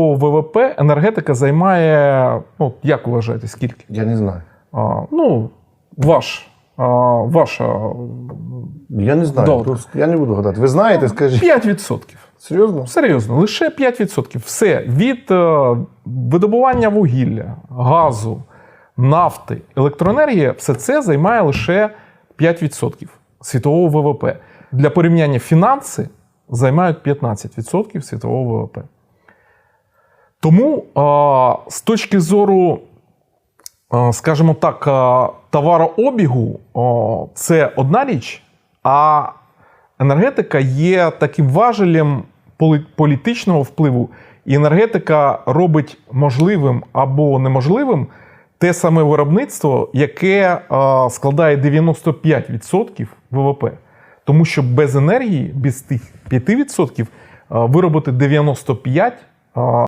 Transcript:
По ВВП енергетика займає, ну, як вважаєте, скільки? Я не знаю. А, ну, ваш, а, ваша Я не знаю. Просто Я не буду гадати. Ви знаєте, скажіть. 5%. Серйозно? Серйозно, лише 5%. Все від е, видобування вугілля, газу, нафти, електроенергії, все це займає лише 5% світового ВВП. Для порівняння фінанси займають 15% світового ВВП. Тому з точки зору, скажімо так, товарообігу, це одна річ, а енергетика є таким важелем політичного впливу, і енергетика робить можливим або неможливим те саме виробництво, яке складає 95% ВВП. Тому що без енергії, без тих 5% е, виробити 95% е,